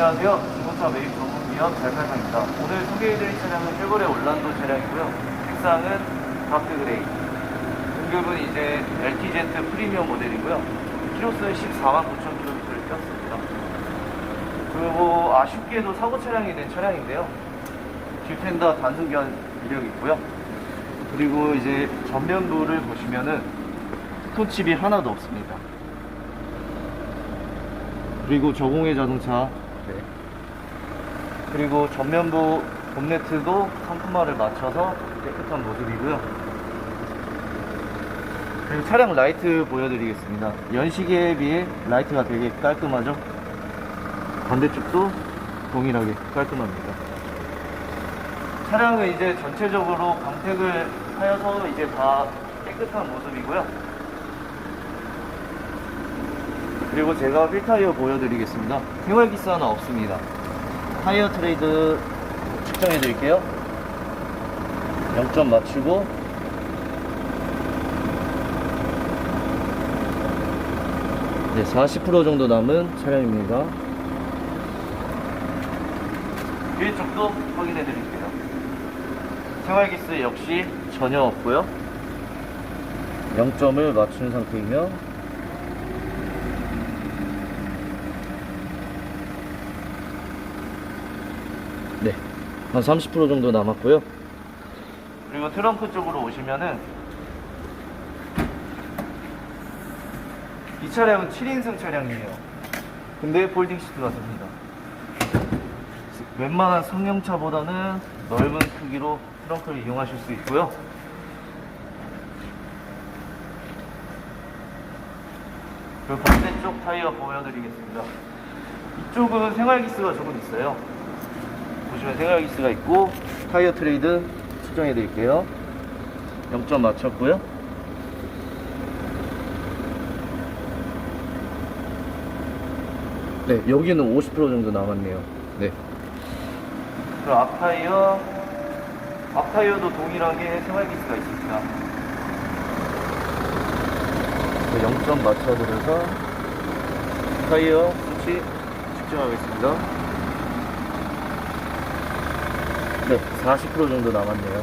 안녕하세요. 중고차 매입 전문기업 잘팔상입니다. 오늘 소개해드릴 차량은 쉐보레 올란도 차량이고요. 색상은 다크 그레이. 등급은 이제 LTZ 프리미엄 모델이고요. 키로수는 14만 9천 킬로미터를 뛰었습니다. 그리고 아쉽게도 사고 차량이 된 차량인데요. 단순 교환 이력이 있고요. 그리고 이제 전면부를 보시면은 스톤칩이 하나도 없습니다. 그리고 저공해 자동차. 네. 그리고 전면부 본네트도 상품화를 맞춰서 깨끗한 모습이고요. 그리고 차량 라이트 보여드리겠습니다. 연식에 비해 라이트가 되게 깔끔하죠? 반대쪽도 동일하게 깔끔합니다. 차량은 이제 전체적으로 광택을 하여서 이제 다 깨끗한 모습이고요. 그리고 제가 휠타이어 보여드리겠습니다. 생활기스 하나 없습니다. 타이어 트레이드 측정해 드릴게요. 0점 맞추고 네, 40% 정도 남은 차량입니다. 뒤에 쪽도 확인해 드릴게요. 생활기스 역시 전혀 없고요. 0점을 맞춘 상태이며 네, 한 30% 정도 남았고요. 그리고 트렁크 쪽으로 오시면은 이 차량은 7인승 차량이에요. 근데 폴딩 시트가 됩니다. 웬만한 승용차보다는 넓은 크기로 트렁크를 이용하실 수 있고요. 그리고 반대쪽 타이어 보여드리겠습니다. 이쪽은 생활기스가 조금 있어요. 보시면 생활기스가 있고 타이어 트레이드 측정해 드릴게요. 0점 맞췄고요. 네, 여기는 50% 정도 남았네요. 네. 그 앞타이어, 앞타이어도 동일하게 생활기스가 있습니다. 0점 맞춰드려서 타이어 수치 측정하겠습니다. 네, 40% 정도 남았네요.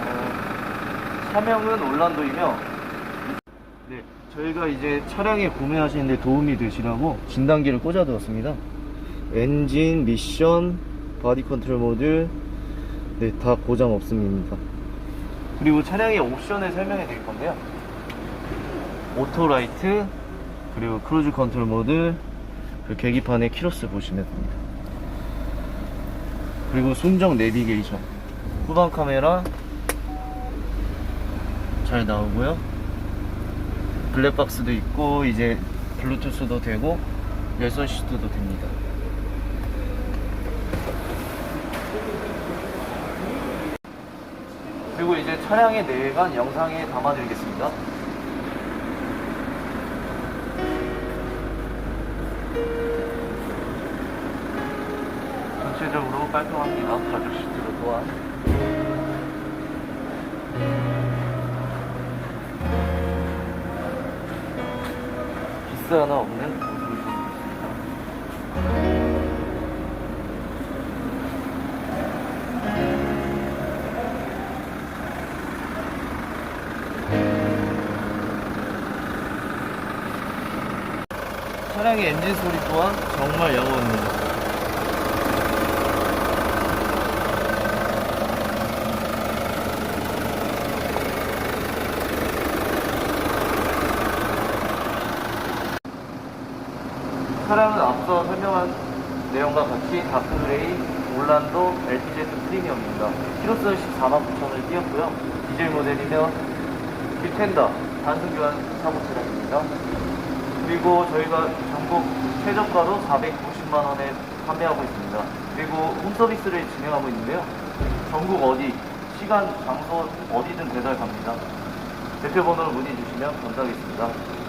어, 차명은 올란도이며, 네, 저희가 이제 차량에 구매하시는데 도움이 되시라고 진단기를 꽂아두었습니다. 엔진, 미션, 바디 컨트롤 모듈, 네, 다 고장 없습니다. 그리고 차량의 옵션을 설명해 드릴 건데요. 오토라이트 그리고 크루즈 컨트롤 모드 그리고 계기판에 키로스 보시면 됩니다. 그리고 순정 내비게이션. 후방 카메라 잘 나오고요. 블랙박스도 있고 이제 블루투스도 되고 열선 시트도 됩니다. 그리고 이제 차량의 내관 영상에 담아드리겠습니다 전체적으로 깔끔합니다. 가죽 시트도 또한. 기스 하나 없는 모습을 보여드리겠습니다. 차량의 엔진 소리 또한 정말 양호합니다. 차량은 앞서 설명한 내용과 같이 다크그레이 올란도 LTZ 프리미엄입니다. 키로수는 14만 9천을 뛰었고요. 디젤 모델이며 뷰텐더 단순 교환 사고 차량입니다. 그리고 저희가 전국 최저가로 490만 원에 판매하고 있습니다. 그리고 홈서비스를 진행하고 있는데요. 전국 어디, 시간, 장소 어디든 배달 갑니다. 대표 번호를 문의 주시면 감사하겠습니다.